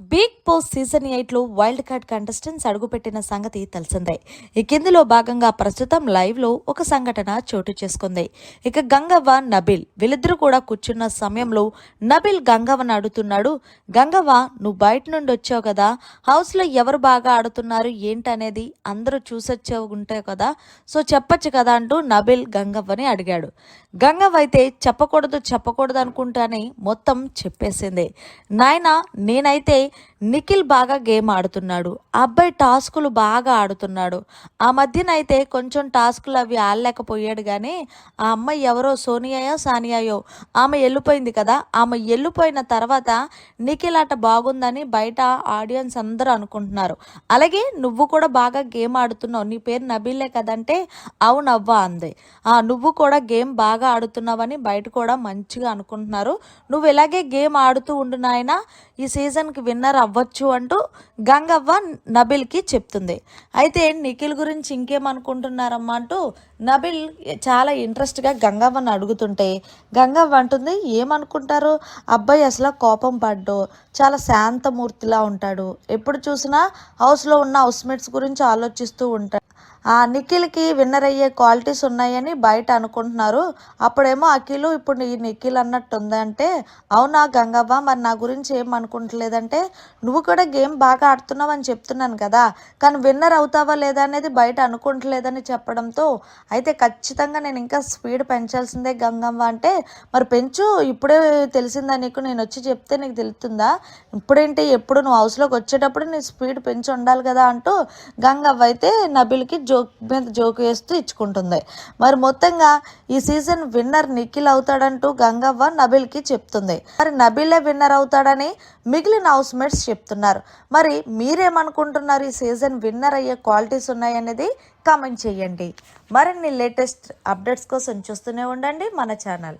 Big Boss season ఎయిట్లో wild card contestants అడుగుపెట్టిన సంగతి తెలిసిందే. ఈ కిందిలో భాగంగా ప్రస్తుతం లైవ్లో ఒక సంఘటన చోటు చేసుకుంది. ఇక గంగవ్వ నబిల్ వీళ్ళిద్దరూ కూడా కూర్చున్న సమయంలో నబిల్ గంగవ్వను అడుగుతున్నాడు గంగవ్వ నువ్వు బయట నుండి వచ్చావు కదా హౌస్లో ఎవరు బాగా ఆడుతున్నారు ఏంటనేది అందరూ చూసొచ్చావు ఉంటావు కదా సో చెప్పచ్చు కదా అంటూ నబిల్ గంగవ్వని అడిగాడు. గంగవ్వ అయితే చెప్పకూడదు చెప్పకూడదు అనుకుంటానే మొత్తం చెప్పేసింది. నాయన నేనైతే నిఖిల్ బాగా గేమ్ ఆడుతున్నాడు. ఆ అబ్బాయి టాస్కులు బాగా ఆడుతున్నాడు. ఆ మధ్యన అయితే కొంచెం టాస్కులు అవి ఆడలేకపోయాడు కానీ ఆ అమ్మాయి ఎవరో సోనియాయో సానియాయో ఆమె వెళ్ళిపోయింది కదా ఆమె వెళ్ళిపోయిన తర్వాత నిఖిల్ ఆట బాగుందని బయట ఆడియన్స్ అందరూ అనుకుంటున్నారు. అలాగే నువ్వు కూడా బాగా గేమ్ ఆడుతున్నావు. నీ పేరు నబీలే కదంటే అవునవ్వా అంది. ఆ నువ్వు కూడా గేమ్ బాగా ఆడుతున్నావని బయట కూడా మంచిగా అనుకుంటున్నారు. నువ్వు ఇలాగే గేమ్ ఆడుతూ ఉండు నాయన ఈ సీజన్కి విన్నర్ అవ్వచ్చు అంటూ గంగవ్వ నబిల్కి చెప్తుంది. అయితే నిఖిల్ గురించి ఇంకేమనుకుంటున్నారమ్మా అంటూ నబిల్ చాలా ఇంట్రెస్ట్గా గంగవ్వని అడుగుతుంటే గంగవ్వ అంటుంది ఏమనుకుంటారు? అబ్బాయి అసలు కోపం పడ్డు చాలా శాంతమూర్తిలా ఉంటాడు. ఎప్పుడు చూసినా హౌస్లో ఉన్న హౌస్మేట్స్ గురించి ఆలోచిస్తూ ఉంటాడు. నిఖిల్కి విన్నర్ అయ్యే క్వాలిటీస్ ఉన్నాయని బయట అనుకుంటున్నారు. అప్పుడేమో అఖిలు ఇప్పుడు ఈ నిఖిల్ అన్నట్టు ఉందంటే అవునా గంగవ్వ మరి నా గురించి ఏం అనుకుంటలేదంటే నువ్వు కూడా గేమ్ బాగా ఆడుతున్నావు అని చెప్తున్నాను కదా కానీ విన్నర్ అవుతావా లేదా అనేది బయట అనుకుంటలేదని చెప్పడంతో అయితే ఖచ్చితంగా నేను ఇంకా స్పీడ్ పెంచాల్సిందే గంగవ్వ అంటే మరి పెంచు ఇప్పుడే తెలిసిందా నీకు? నేను వచ్చి చెప్తే నీకు తెలుస్తుందా? ఇప్పుడేంటి? ఎప్పుడు నువ్వు హౌస్లోకి వచ్చేటప్పుడు నీ స్పీడ్ పెంచి ఉండాలి కదా అంటూ గంగవ్వ అయితే నబిల్కి జోక్ మీద జోక్ వేస్తూ ఇచ్చుకుంటుంది. మరి మొత్తంగా ఈ సీజన్ విన్నర్ నిఖిల్ అవుతాడంటూ గంగవ్వ నబిల్కి చెప్తుంది. మరి నబిలే విన్నర్ అవుతాడని మిగిలిన హౌస్ మేట్స్ చెప్తున్నారు. మరి మీరేమనుకుంటున్నారు ఈ సీజన్ విన్నర్ అయ్యే క్వాలిటీస్ ఉన్నాయనేది కామెంట్ చేయండి. మరిన్ని లేటెస్ట్ అప్డేట్స్ కోసం చూస్తూనే ఉండండి మన ఛానల్.